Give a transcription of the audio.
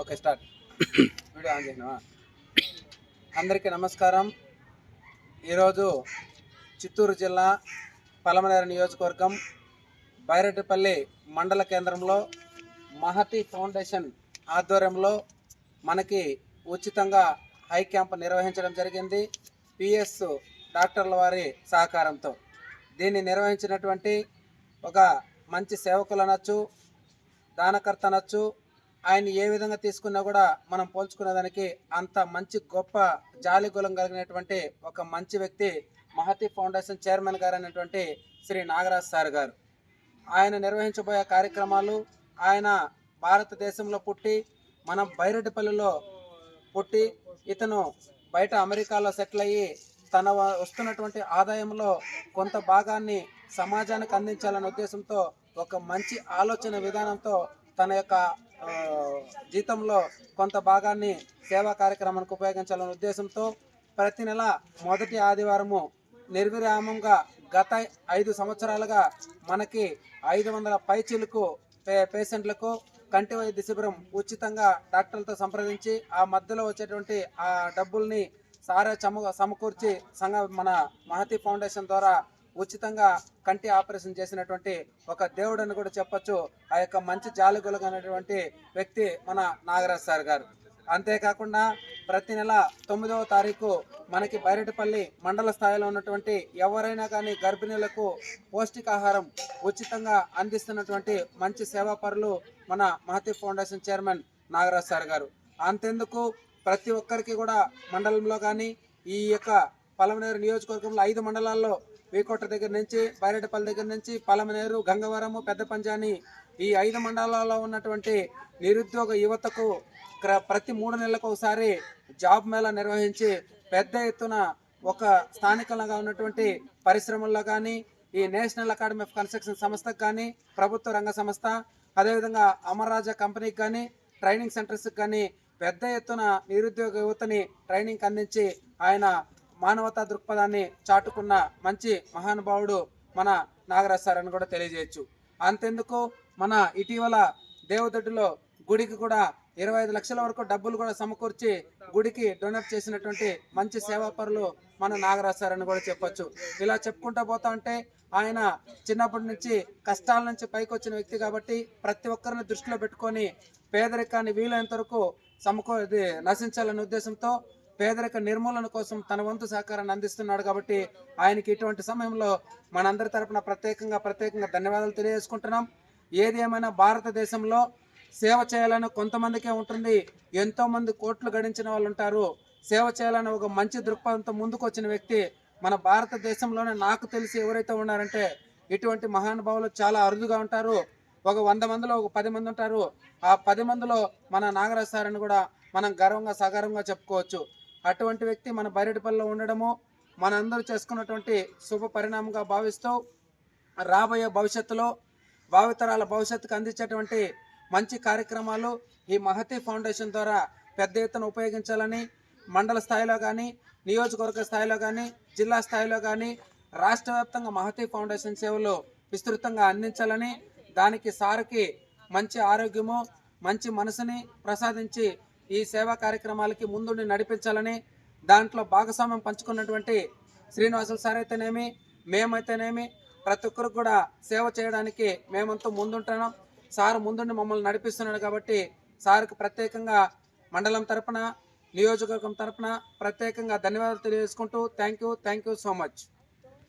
Okay start video on చేసినావా? అందరికీ నమస్కారం. ఈరోజు చిత్తూరు జిల్లా పలమనేర నియోజకవర్గం బైరెడ్డిపల్లి మండల కేంద్రంలో మహతి ఫౌండేషన్ ఆధ్వర్యంలో మనకి ఉచితంగా హై క్యాంప్ నిర్వహించడం జరిగింది. పిఎస్ డాక్టర్ల వారి సహకారంతో. దీన్ని నిర్వహించినటువంటి ఒక మంచి సేవకులు అనొచ్చు దానకర్త అనొచ్చు ఆయన ఏ విధంగా తీసుకున్నా కూడా మనం పోల్చుకునే దానికి అంత మంచి గొప్ప జాలి గులం కలిగినటువంటి ఒక మంచి వ్యక్తి మహతి ఫౌండేషన్ చైర్మన్ గారు అనేటువంటి శ్రీ నాగరాజ్ సార్ గారు. ఆయన నిర్వహించబోయే కార్యక్రమాలు ఆయన భారతదేశంలో పుట్టి మనం బైరెడ్డిపల్లిలో పుట్టి ఇతను బయట అమెరికాలో సెటిల్ అయ్యి తన వస్తున్నటువంటి ఆదాయంలో కొంత భాగాన్ని సమాజానికి అందించాలనే ఉద్దేశంతో ఒక మంచి ఆలోచన విధానంతో తన యొక్క జీతంలో కొంత భాగాన్ని సేవా కార్యక్రమానికి ఉపయోగించాలనే ఉద్దేశంతో ప్రతి నెల మొదటి ఆదివారము నిర్విరామంగా గత ఐదు సంవత్సరాలుగా మనకి ఐదు వందల పైచీలకు పేషెంట్లకు కంటి వైద్య శిబిరం ఉచితంగా డాక్టర్లతో సంప్రదించి ఆ మధ్యలో వచ్చేటువంటి ఆ డబ్బుల్ని సారా చమ సమకూర్చి సంఘ మన మహతి ఫౌండేషన్ ద్వారా ఉచితంగా కంటి ఆపరేషన్ చేసినటువంటి ఒక దేవుడు అని కూడా చెప్పొచ్చు. ఆ యొక్క మంచి జాలిగులగనటువంటి వ్యక్తి మన నాగరాజ్ సార్ గారు. అంతేకాకుండా ప్రతి నెల తొమ్మిదవ తారీఖు మనకి బైరెడ్డిపల్లి మండల స్థాయిలో ఉన్నటువంటి ఎవరైనా కానీ గర్భిణీలకు పౌష్టికాహారం ఉచితంగా అందిస్తున్నటువంటి మంచి సేవా పరులు మన Mahathi foundation chairman Nagaraj sir గారు. అంతెందుకు ప్రతి ఒక్కరికి కూడా మండలంలో కానీ ఈ యొక్క పలమనేరు నియోజకవర్గంలో ఐదు మండలాల్లో వేకోట దగ్గర నుంచి బైరెడ్డిపల్లి దగ్గర నుంచి పలమనేరు గంగవరము పెద్ద పంజాని ఈ ఐదు మండలాల్లో ఉన్నటువంటి నిరుద్యోగ యువతకు ప్రతి మూడు నెలలకు ఒకసారి జాబ్ మేళా నిర్వహించి పెద్ద ఎత్తున ఒక స్థానికంగా ఉన్నటువంటి పరిశ్రమల్లో కానీ ఈ నేషనల్ అకాడమీ ఆఫ్ కన్స్ట్రక్షన్ సంస్థకు కానీ ప్రభుత్వ రంగ సంస్థ అదేవిధంగా అమర్రాజా కంపెనీకి కానీ ట్రైనింగ్ సెంటర్స్కి కానీ పెద్ద ఎత్తున నిరుద్యోగ యువతని ట్రైనింగ్ అందించి ఆయన మానవతా దృక్పథాన్ని చాటుకున్న మంచి మహానుభావుడు మన నాగరాజ్ సార్ అని కూడా తెలియజేయచ్చు. అంతెందుకు మన ఇటీవల దేవదొడ్డిలో గుడికి కూడా ఇరవై ఐదు లక్షల వరకు డబ్బులు కూడా సమకూర్చి గుడికి డొనేట్ చేసినటువంటి మంచి సేవాపరులు మన నాగరాజ్ సార్ అని కూడా చెప్పొచ్చు. ఇలా చెప్పుకుంటూ పోతా ఉంటే ఆయన చిన్నప్పటి నుంచి కష్టాల నుంచి పైకి వచ్చిన వ్యక్తి కాబట్టి ప్రతి ఒక్కరిని దృష్టిలో పెట్టుకొని పేదరికాన్ని వీలైనంత వరకు సమకూ నశించాలనే ఉద్దేశంతో పేదరిక నిర్మూలన కోసం తన వంతు సహకారాన్ని అందిస్తున్నాడు కాబట్టి ఆయనకి ఇటువంటి సమయంలో మనందరి తరపున ప్రత్యేకంగా ప్రత్యేకంగా ధన్యవాదాలు తెలియజేసుకుంటున్నాం. ఏది ఏమైనా భారతదేశంలో సేవ చేయాలని కొంతమందికే ఉంటుంది ఎంతోమంది కోట్లు గడించిన వాళ్ళు ఉంటారు. సేవ చేయాలని ఒక మంచి దృక్పథంతో ముందుకు వచ్చిన వ్యక్తి మన భారతదేశంలోనే నాకు తెలిసి ఎవరైతే ఉన్నారంటే ఇటువంటి మహానుభావులు చాలా అరుదుగా ఉంటారు. ఒక వంద మందిలో ఒక పది మంది ఉంటారు. ఆ పది మందిలో మన నాగరాజ్ సార్ అని కూడా మనం గర్వంగా సగర్వంగా చెప్పుకోవచ్చు. అటువంటి వ్యక్తి మన బైరెడ్డిపల్లిలో ఉండడము మనందరూ చేసుకున్నటువంటి శుభ పరిణామంగా భావిస్తూ రాబోయే భవిష్యత్తులో భావితరాల భవిష్యత్తుకు అందించేటువంటి మంచి కార్యక్రమాలు ఈ మహతి ఫౌండేషన్ ద్వారా పెద్ద ఎత్తున ఉపయోగించాలని మండల స్థాయిలో కానీ నియోజకవర్గ స్థాయిలో కానీ జిల్లా స్థాయిలో కానీ రాష్ట్ర వ్యాప్తంగా మహతి ఫౌండేషన్ సేవలు విస్తృతంగా అందించాలని దానికి సార్కి మంచి ఆరోగ్యము మంచి మనసుని ప్రసాదించి ఈ సేవా కార్యక్రమాలకి ముందుండి నడిపించాలని దాంట్లో భాగస్వామ్యం పంచుకున్నటువంటి శ్రీనివాసులు సార్ అయితేనేమి మేమైతేనేమి ప్రతి ఒక్కరికి కూడా సేవ చేయడానికి మేమంతా ముందుంటున్నాం. సార్ ముందుండి మమ్మల్ని నడిపిస్తున్నాడు కాబట్టి సార్కి ప్రత్యేకంగా మండలం తరపున నియోజకవర్గం తరపున ప్రత్యేకంగా ధన్యవాదాలు తెలియజేసుకుంటూ thank you thank you so much.